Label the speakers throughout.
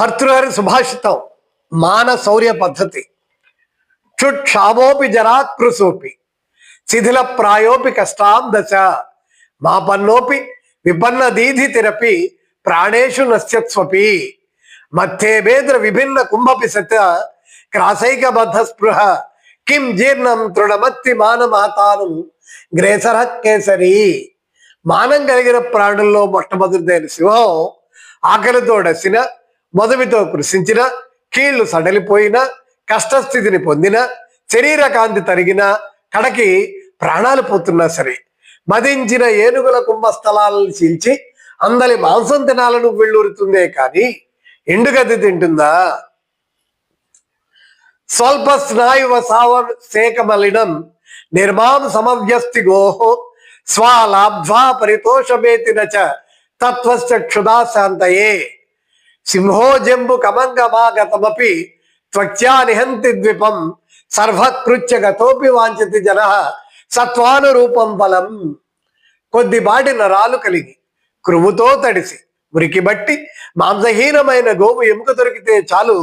Speaker 1: భర్తృహరి సుభాషితం మాన శౌర్య పద్ధతి క్షుక్షామోపి జరాకృసోపి శిథిల ప్రాయోపి కష్టాం దశ. మా పన్నోపి విపన్న దీధి తిరపి ప్రాణేషు నశ్యత్స్వపి. మధ్యేభేద్ర విభిన్న కుంభపి సత క్రాసైక బద్ధ స్పృహ కిం జీర్ణం తృణమత్తి మానమాతాను గ్రేసర కేసరి. మానం కలిగిన ప్రాణుల్లో మొట్టమొదటిదైన సింహం ఆకలితో డసిన కృషించిన కీళ్ళు సడలిపోయిన కష్టస్థితిని పొందిన శరీర కాంతి తరిగిన కడకి ప్రాణాలు పోతున్నా సరే మదించిన ఏనుగుల కుంభస్థలాలను చీల్చి అందలి మాంసం తినాలను వెళ్ళూరుతుందే కానీ ఎండుగది తింటుందా? స్వల్ప స్నాయువ సావ శేకమలినం నిర్మాం సమవ్యస్తి గోహో స్వాలాబ్ధ్వా పరితోషమేతిన చ తత్వశ్చ క్షుదా శాంతయే సింహోజంబు కమంగమాగతమపి త్వక్త్యా నిహంతి ద్విపం సర్వకృత్య గతోపి వాంఛతి జన సత్వానురూపం బలం కొద్దిపాటి నరాలు కలిగి క్రుముతో తడిసి మురికి బట్టి మాంసహీనమైన గోవు ఎముక దొరికితే చాలు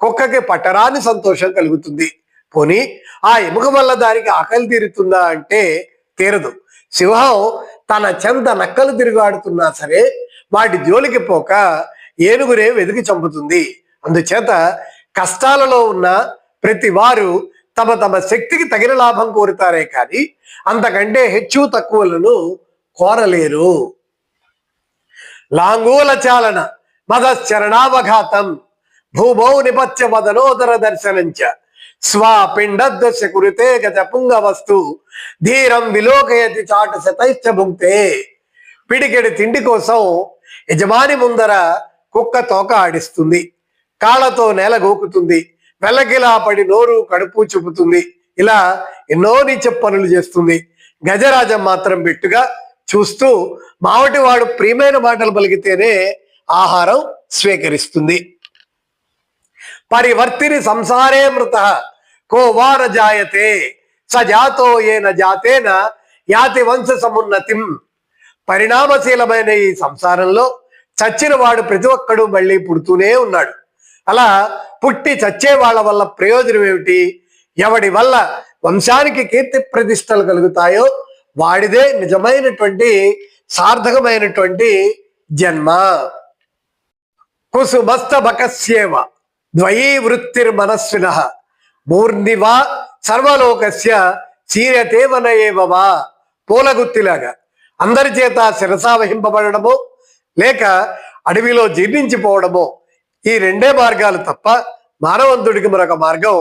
Speaker 1: కుక్కకి పట్టరాని సంతోషం కలుగుతుంది. పోని ఆ ఎముక వల్ల దానికి ఆకలి తీరుతుందా అంటే తీరదు. సింహం తన చెంత నక్కలు తిరుగాడుతున్నా సరే వాటి జోలికి పోక ఏనుగురే వెతికి చంపుతుంది. అందుచేత కష్టాలలో ఉన్న ప్రతి వారు తమ తమ శక్తికి తగిన లాభం కోరుతారే కానీ అంతకంటే హెచ్చు తక్కువలను కోరలేరు. లాంగూల చాలన మదశ్చరణావఘాతం భూమౌ నిపత్య మదనోదర దర్శనంచ స్వాపిండద్వశ కురితే గత పుంగవస్తు ధీరం విలోకయతి చాటు శతైశ్చ భుక్తే. పిడికెడి తిండి కోసం యజమాని ముందర కుక్క తోక ఆడిస్తుంది. కాళ్ళతో నేల గోకుతుంది. వెల్లకిలా పడి నోరు కడుపు చూపుతుంది ఇలా ఎన్నో నీచ పనులు చేస్తుంది. గజరాజం మాత్రం బిట్టుగా చూస్తూ మావటివాడు ప్రియమైన మాటలు పలికితేనే ఆహారం స్వీకరిస్తుంది. పరివర్తిని సంసారే మృత. కోవార జాయతే. సజాతో ఏన జాతేన యాతి వంశ సమున్నతిం. పరిణామశీలమైన ఈ సంసారంలో చచ్చిన వాడు ప్రతి ఒక్కడు మళ్ళీ పుడుతూనే ఉన్నాడు. అలా పుట్టి చచ్చే వాళ్ళ వల్ల ప్రయోజనం ఏమిటి? ఎవడి వల్ల వంశానికి కీర్తి ప్రతిష్టలు కలుగుతాయో వాడిదే నిజమైనటువంటి సార్థకమైనటువంటి జన్మ. కుసుమస్తబకస్యేవ ద్వయీ వృత్తిర్మనస్విన మూర్నివా సర్వలోకస్య చీరతేవన ఏవవా పూలగుత్తిలాగా. అందరి చేత శిరసావహింపబడము లేక అడవిలో జీర్ణించిపోవడమో ఈ రెండే మార్గాలు తప్ప మానవంతుడికి మరొక మార్గం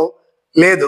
Speaker 1: లేదు.